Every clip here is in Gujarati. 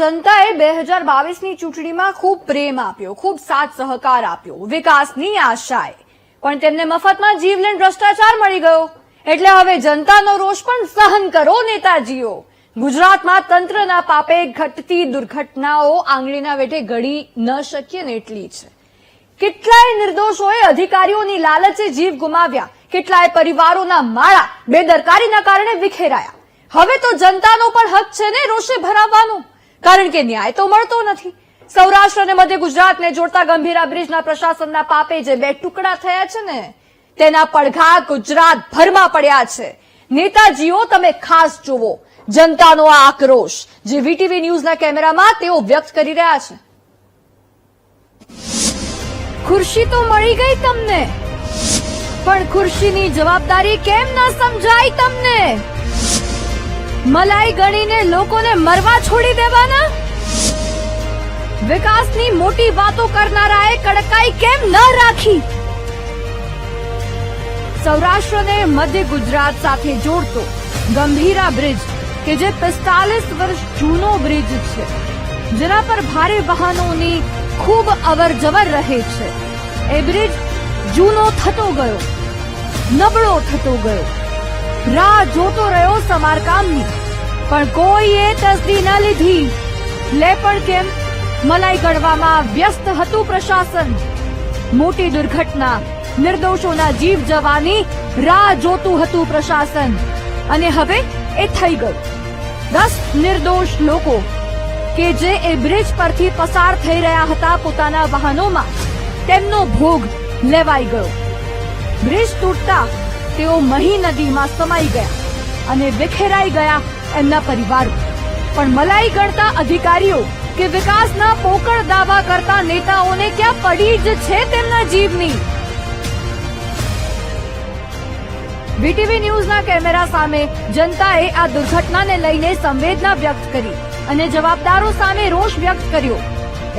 જનતાએ બે હજાર બાવીસની ચૂંટણીમાં ખૂબ પ્રેમ આપ્યો, ખૂબ સાથ સહકાર આપ્યો, વિકાસની આશાએ. પણ તેમને મફતમાં જીવલેણ ભ્રષ્ટાચાર મળી ગયો. એટલે હવે જનતાનો રોષ પણ સહન કરો, નેતાજીઓ. ગુજરાતમાં તંત્રના પાપે ઘટતી દુર્ઘટનાઓ આંગળીના વેઠે ઘડી ન શકીએ ને એટલી છે કેટલાય નિર્દોષોએ અધિકારીઓની લાલચે જીવ ગુમાવ્યા. કેટલાય પરિવારોના માળા બેદરકારીના કારણે વિખેરાયા. હવે તો જનતાનો પણ હક છે ને રોષે ભરાવવાનો. કારણ કે ન્યાય તો મળતો નથી. સૌરાષ્ટ્ર અને મધ્ય ગુજરાતને જોડતા ગંભીરા બ્રિજના પ્રશાસનના પાપે જે બે ટુકડા થયા છે ને, તેના પડઘા ગુજરાત ભરમાં પડ્યા છે. નેતાજીઓ તમે ખાસ જુઓ. જનતાનો આ આક્રોશ જે વીટીવી ન્યૂઝના કેમેરામાં તેઓ વ્યક્ત કરી રહ્યા છે. ખુરશી તો મળી ગઈ તમને. પણ ખુરશીની જવાબદારી કેમ ન સમજાય તમને? મલાઈ ગણીને લોકોને મરવા છોડી દેવાના? વિકાસની મોટી વાતો કરનારાએ કડકાઈ કેમ ન રાખી? સૌરાષ્ટ્રને મધ્ય ગુજરાત સાથે જોડતો ગંભીરા બ્રિજ કે જે પિસ્તાલીસ વર્ષ જૂનો બ્રિજ છે, જેના પર ભારે વાહનોની ખૂબ અવર જવર રહે છે. એ બ્રિજ જૂનો થતો ગયો, નબળો થતો ગયો. રાહ જોતો રહ્યો સમારકામની. પણ કોઈએ તસદી ન લીધી. લે પણ કેમ? મલાઈ ગળવામાં વ્યસ્ત હતું પ્રશાસન. મોટી દુર્ઘટના, નિર્દોષોના જીવ જવાની રાહ જોતું હતું પ્રશાસન. અને હવે એ થઈ ગયું. દસ નિર્દોષ લોકો કે જે એ બ્રિજ પરથી પસાર થઈ રહ્યા હતા પોતાના વાહનોમાં, તેમનો ભોગ લેવાઈ ગયો. બ્રિજ તૂટતા તેઓ મહી નદીમાં સમાઈ ગયા અને વિખેરાઈ ગયા એમના પરિવારો. પણ મલાઈ ગણતા અધિકારીઓ કે વિકાસના પોકળ દાવા કરતા નેતાઓને ક્યાં પડી જ છે તેમના જીવની? વીટીવી ન્યૂઝના કેમેરા સામે જનતાએ આ દુર્ઘટનાને લઈને સંવેદના વ્યક્ત કરી અને જવાબદારો સામે રોષ વ્યક્ત કર્યો.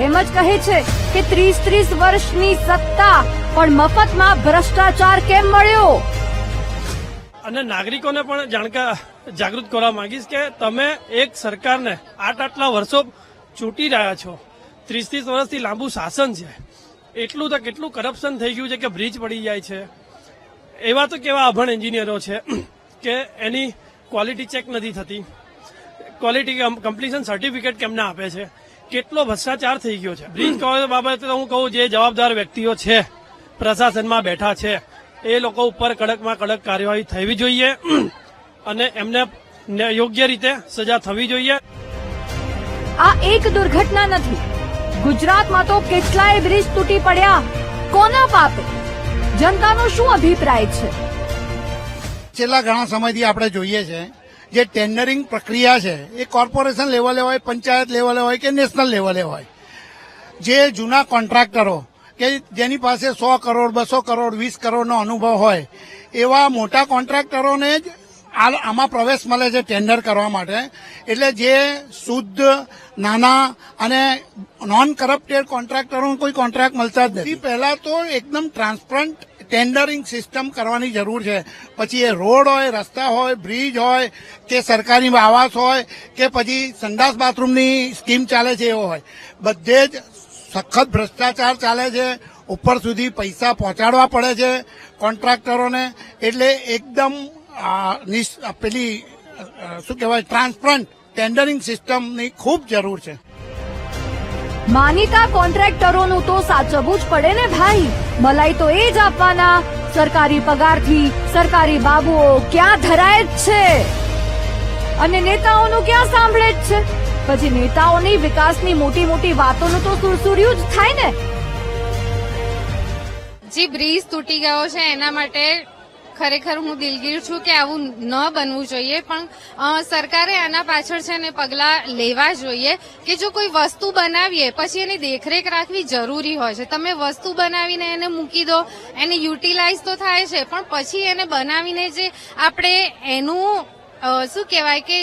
એમ જ કહે છે કે ત્રીસ ત્રીસ વર્ષની સત્તા પણ મફતમાં ભ્રષ્ટાચાર કેમ મળ્યો? અને નાગરિકોને પણ જાણકાર જાગૃત કરવા માંગીશ કે તમે એક સરકારને આટ આટલા વર્ષો ચૂંટી રહ્યા છો. ત્રીસ ત્રીસ વર્ષથી લાંબુ શાસન છે. એટલું તો કેટલું કરપ્શન થઈ ગયું છે કે બ્રિજ પડી જાય છે. એવા તો કેવા અભણ એન્જિનિયરો છે કે એની ક્વોલિટી ચેક નથી થતી. ક્વોલિટી કમ્પ્લીશન સર્ટિફિકેટ કેમને આપે છે? કેટલો ભ્રષ્ટાચાર થઈ ગયો છે? બ્રિજ બાબતે હું કહું, જે જવાબદાર વ્યક્તિઓ છે, પ્રશાસનમાં બેઠા છે એ લોકો ઉપર કડકમાં કડક કાર્યવાહી થવી જોઈએ અને એમને યોગ્ય રીતે સજા થવી જોઈએ. આ એક દુર્ઘટના નથી. ગુજરાતમાં તો કેટલાય બ્રિજ તૂટી પડ્યા. કોના પાપે? જનતાનો શું અભિપ્રાય છે? છેલ્લા ઘણા સમયથી આપણે જોઈએ છે જે ટેન્ડરિંગ પ્રક્રિયા છે એ કોર્પોરેશન લેવલે હોય પંચાયત લેવલે હોય કે નેશનલ લેવલે હોય જે જૂના કોન્ટ્રાક્ટરો કે જેની પાસે સો કરોડ, બસો કરોડ, વીસ કરોડનો અનુભવ હોય, એવા મોટા કોન્ટ્રાક્ટરોને જ આમાં પ્રવેશ મળે છે ટેન્ડર કરવા માટે. એટલે જે શુદ્ધ, નાના અને નોન કરપ્ટેડ કોન્ટ્રાક્ટરોને કોઈ કોન્ટ્રાક્ટ મળતા જ નથી. પહેલા તો એકદમ ટ્રાન્સપરન્ટ ટેન્ડરિંગ સિસ્ટમ કરવાની જરૂર છે. પછી એ રોડ હોય, રસ્તા હોય બ્રિજ હોય, કે સરકારી આવાસ હોય, કે પછી સંડાસ બાથરૂમની સ્કીમ ચાલે છે એવો હોય. બધે જ સખત ભ્રષ્ટાચાર ચાલે છે, ઉપર સુધી પૈસા પહોંચાડવા પડે છે કોન્ટ્રાક્ટરોને. એટલે એકદમ પેલી શું કહેવાય, ટ્રાન્સપરન્ટ ટેન્ડરિંગ સિસ્ટમની ખૂબ જરૂર છે. માનીતા કોન્ટ્રાક્ટરોનું તો સાચવવું જ પડે ને ભાઈ. મલાઈ તો એ જ આપવાના, સરકારી પગારથી સરકારી બાબુઓ ક્યાં ધરાય જ છે? અને નેતાઓનું ક્યાં સાંભળે જ છે? પછી નેતાઓની વિકાસની મોટી મોટી વાતોનું તો સુરસુર્યું જ થાય ને. જે બ્રિજ તૂટી ગયો છે, એના માટે ખરેખર હું દિલગીર છું કે આવું ન બનવું જોઈએ, પણ સરકારે આના પાછળ છે ને પગલા લેવા જોઈએ કે જો કોઈ વસ્તુ બનાવીએ, પછી એની દેખરેખ રાખવી જરૂરી હોય છે. તમે વસ્તુ બનાવીને એને મૂકી દો, એને યુટિલાઇઝ તો થાય છે, પણ પછી એને બનાવીને જે આપણે એનું શું કહેવાય કે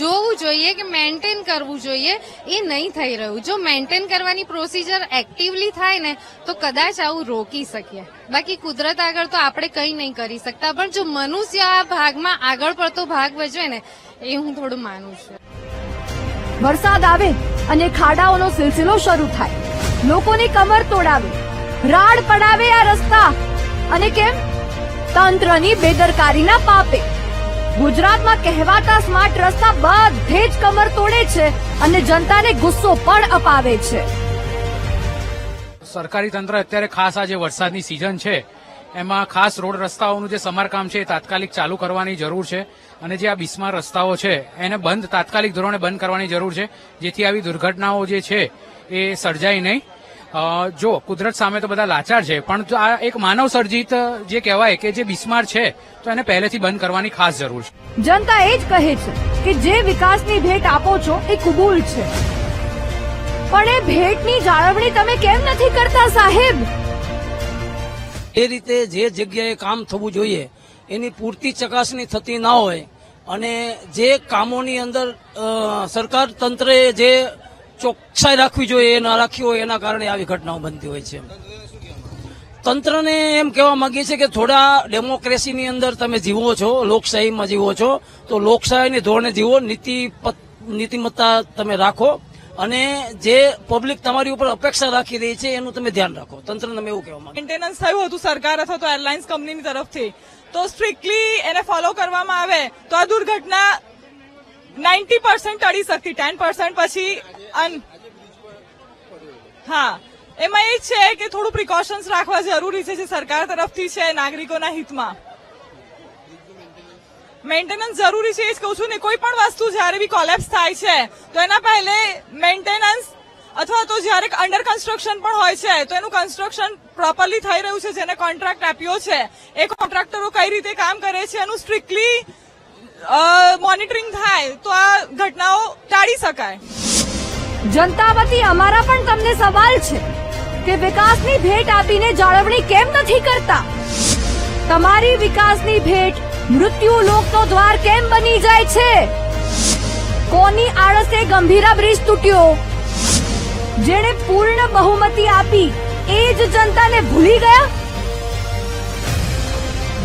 જોવું જોઈએ કે મેન્ટેન કરવું જોઈએ, એ નહીં થઈ રહ્યું. જો મેન્ટેન કરવાની પ્રોસિજર એક્ટિવલી થાય ને, તો કદાચ આવું રોકી શકીએ. બાકી કુદરત આગળ તો આપણે કંઈ નહીં કરી શકતા, પણ જો મનુષ્ય આ ભાગમાં આગળ પડતો ભાગ ભજવે ને, એ હું થોડું માનું છું. વરસાદ આવે અને ખાડાઓનો સિલસિલો શરૂ થાય. લોકોની કમર તોડાવે, રાડ પડાવે આ રસ્તા. અને કેમ? તંત્રની બેદરકારીના પાપે. ગુજરાતમાં કહેવાતા સ્માર્ટ રસ્તા બધે જ કમર તોડે છે અને જનતાને ગુસ્સો પણ અપાવે છે. સરકારી તંત્ર અત્યારે ખાસ આ જે વરસાદની સિઝન છે. એમાં ખાસ રોડ રસ્તાઓનું જે સમારકામ છે એ તાત્કાલિક ચાલુ કરવાની જરૂર છે અને જે આ બિસ્માર રસ્તાઓ છે એને બંધ તાત્કાલિક ધોરણે બંધ કરવાની જરૂર છે. જેથી આવી દુર્ઘટનાઓ જે છે એ સર્જાય નહીં. જો કુદરત સામે તો બધા લાચાર છે પણ આ એક માનવ સર્જિત જે કહેવાય કે જે બિસ્માર છે તો એને પહેલેથી બંધ કરવાની ખાસ જરૂર છે. જનતા એ જ કહે છે કે જે વિકાસની ભેટ આપો છો એ કબૂલ છે. પણ એ ભેટની જાળવણી તમે કેમ નથી કરતા સાહેબ? એ રીતે જે જગ્યાએ કામ થવું જોઈએ એની પૂરતી ચકાસણી થતી ના હોય અને જે કામોની અંદર સરકાર તંત્રએ જે ચોકસાઈ રાખવી જોઈએ, એ ના રાખી હોય, એના કારણે આવી ઘટનાઓ બનતી હોય છે. તંત્રને એમ કહેવા માંગીએ છીએ કે થોડા ડેમોક્રેસીની અંદર તમે જીવો છો, લોકશાહીમાં જીવો છો, તો લોકશાહીની ધોરણે જીવો, નીતિ નીતિમત્તા તમે રાખો અને જે પબ્લિક તમારી ઉપર અપેક્ષા રાખી રહી છે, એનું તમે ધ્યાન રાખો. તંત્રને અમે એવું કહેવા માંગીએ મેન્ટેનન્સ થયું હતું સરકાર અથવા તો એરલાઇન્સ કંપનીની તરફથી. તો સ્ટ્રિક્ટલી એને ફોલો કરવામાં આવે, તો આ દુર્ઘટના નાઇન્ટી પર્સન્ટ ટળી શકતી ટેન પર્સન્ટ પછી હા. એમાં એ છે કે થોડું પ્રિકોશન્સ રાખવા જરૂરી છે જે સરકાર તરફથી છે નાગરિકોના હિતમાં. મેન્ટેનન્સ જરૂરી છે એ જ કહું છું ને કોઈ પણ વસ્તુ જ્યારે બી કોલેપ્સ થાય છે, તો એના પહેલે મેન્ટેનન્સ અથવા તો જ્યારે અંડર કન્સ્ટ્રક્શન પણ હોય છે, તો એનું કન્સ્ટ્રક્શન પ્રોપરલી થઈ રહ્યું છે, જેને કોન્ટ્રાક્ટ આપ્યો છે. એ કોન્ટ્રાક્ટરો કઈ રીતે કામ કરે છે એનું સ્ટ્રિક્ટલી મોનિટરિંગ થાય, તો આ ઘટનાઓ ટાળી શકાય. જનતા વતી અમારા પણ તમને સવાલ છે કે વિકાસની ભેટ આપીને જાળવણી કેમ નથી કરતા? તમારી વિકાસની ભેટ મૃત્યુ લોકનો દ્વાર કેમ બની જાય છે? કોની આળસે ગંભીરા બ્રિજ તૂટ્યો? જેણે પૂર્ણ બહુમતી આપી એ જ જનતાને ભૂલી ગયા?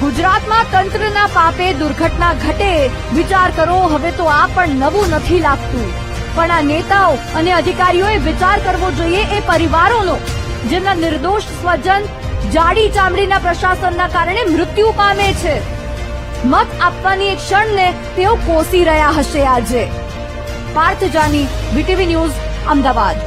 ગુજરાતમાં તંત્રના પાપે દુર્ઘટના ઘટે વિચાર કરો, હવે તો આ પણ નવું નથી લાગતું. પણ આ નેતાઓ અને અધિકારીઓએ વિચાર કરવો જોઈએ એ પરિવારોનો, જેમના નિર્દોષ સ્વજન જાડી ચામડીના પ્રશાસનના કારણે મૃત્યુ પામે છે. મત આપવાની એક ક્ષણને તેઓ કોસી રહ્યા હશે આજે. Parth Jani BTV news, Ahmedabad.